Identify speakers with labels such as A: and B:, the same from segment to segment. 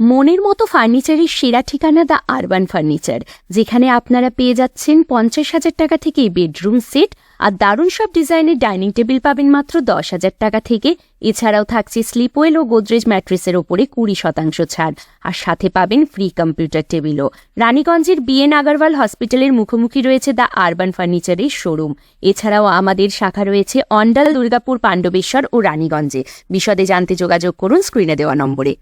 A: মনের মতো ফার্নিচারের সেরা ঠিকানা দ্য আরবান ফার্নিচার, যেখানে আপনারা পেয়ে যাচ্ছেন পঞ্চাশ হাজার টাকা থেকে বেডরুম সেট আর দারুণ সব ডিজাইনের ডাইনিং টেবিল পাবেন মাত্র দশ হাজার টাকা থেকে। এছাড়াও থাকছে স্লিপওয়েল ও গোদরেজ ম্যাট্রেসের ওপরে কুড়ি শতাংশ ছাড় আর সাথে পাবেন ফ্রি কম্পিউটার টেবিলও। রানীগঞ্জের বিএন আগারওয়াল হসপিটালের মুখোমুখি রয়েছে দ্য আরবান ফার্নিচারের শোরুম। এছাড়াও আমাদের শাখা রয়েছে অন্ডাল দুর্গাপুর পাণ্ডবেশ্বর ও রানীগঞ্জে। বিশদে জানতে যোগাযোগ করুন স্ক্রিনে দেওয়া নম্বরে।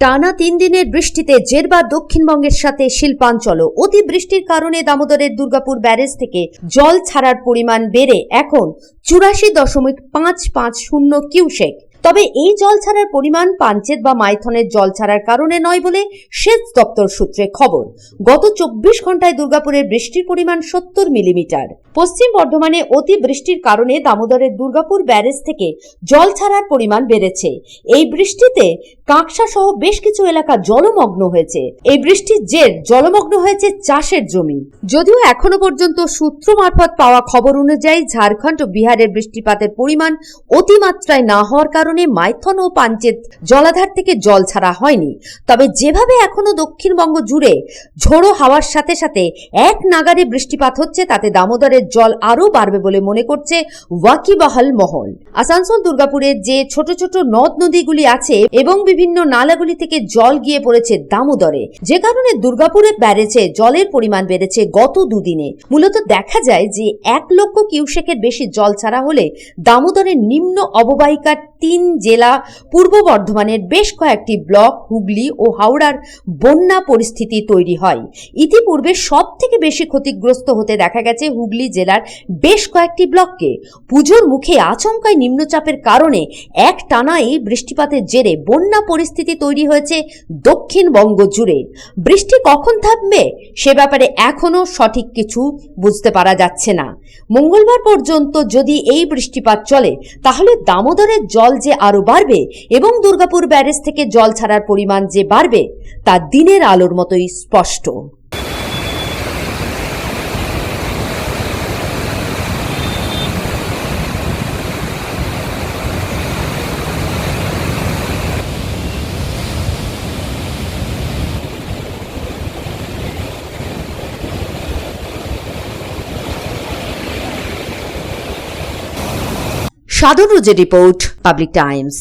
B: টানা তিন দিনের বৃষ্টিতে জেরবা দক্ষিণবঙ্গের সাথে শিল্পাঞ্চল অতিবৃষ্টির কারণে দামোদরের দুর্গাপুর ব্যারেজ থেকে জল ছাড়ার পরিমাণ বেড়ে এখন চুরাশি দশমিক পাঁচ পাঁচ শূন্য কিউসেক। তবে এই জল ছাড়ার পরিমাণ পাঞ্চেত বা মাইথনের জল ছাড়ার কারণে নয় বলে সেচ দপ্তর সূত্রে খবর। গত চব্বিশ ঘন্টায় দুর্গাপুরের বৃষ্টির পরিমাণ সত্তর মিলিমিটার। পশ্চিম বর্ধমানে অতি বৃষ্টির কারণে দামোদরের দুর্গাপুর ব্যারেজ থেকে জল ছাড়ার পরিমাণ বেড়েছে। এই বৃষ্টিতে কাঁকসা সহ বেশ কিছু এলাকা জলমগ্ন হয়েছে। এই বৃষ্টির জের জলমগ্ন হয়েছে চাষের জমি। যদিও এখনও পর্যন্ত সূত্র মারফত পাওয়া খবর অনুযায়ী ঝাড়খণ্ড ও বিহারের বৃষ্টিপাতের পরিমাণ অতিমাত্রায় না হওয়ার কারণে মাইথন ও পাঞ্চেত জলাধার থেকে জল ছাড়া হয়নি। তবে যেভাবে এখনও দক্ষিণবঙ্গ জুড়ে ঝোড়ো হাওয়ার সাথে সাথে এক নাগারে বৃষ্টিপাত হচ্ছে, তাতে দামোদরের জল আরও বাড়বে বলে মনে করছে ওয়াকিবাহাল মহল। আসানসোল দুর্গাপুরের যে ছোট ছোট নদ নদীগুলি আছে এবং বিভিন্ন নালাগুলি থেকে জল গিয়ে পড়েছে দামোদরে, যে কারণে দুর্গাপুরে ব্যারেজে জলের পরিমাণ বেড়েছে গত দুদিনে। মূলত দেখা যায় যে এক লক্ষ কিউসেকের বেশি জল ছাড়া হলে দামোদরের নিম্ন অববাহিকার তিন জেলা পূর্ব বর্ধমানের বেশ কয়েকটি ব্লক, হুগলি ও হাওড়ার বন্যা পরিস্থিতি তৈরি হয়। ইতিপূর্বে সব থেকে বেশি ক্ষতিগ্রস্ত হতে দেখা গেছে হুগলি জেলার বেশ কয়েকটি ব্লককে। পুজোর মুখে আচমকায় নিম্নচাপের কারণে এক টানা এই বৃষ্টিপাতের জেরে বন্যা পরিস্থিতি তৈরি হয়েছে দক্ষিণবঙ্গ জুড়ে। বৃষ্টি কখন থামবে? সে ব্যাপারে এখনও সঠিক কিছু বুঝতে পারা যাচ্ছে না। মঙ্গলবার পর্যন্ত যদি এই বৃষ্টিপাত চলে, তাহলে দামোদরের জল যে আরও বাড়বে এবং দুর্গাপুর ব্যারেজ থেকে জল ছাড়ার পরিমাণ যে বাড়বে তা দিনের আলোর মতোই স্পষ্ট। সাধন রোজের রিপোর্ট পাবলিক টাইমস।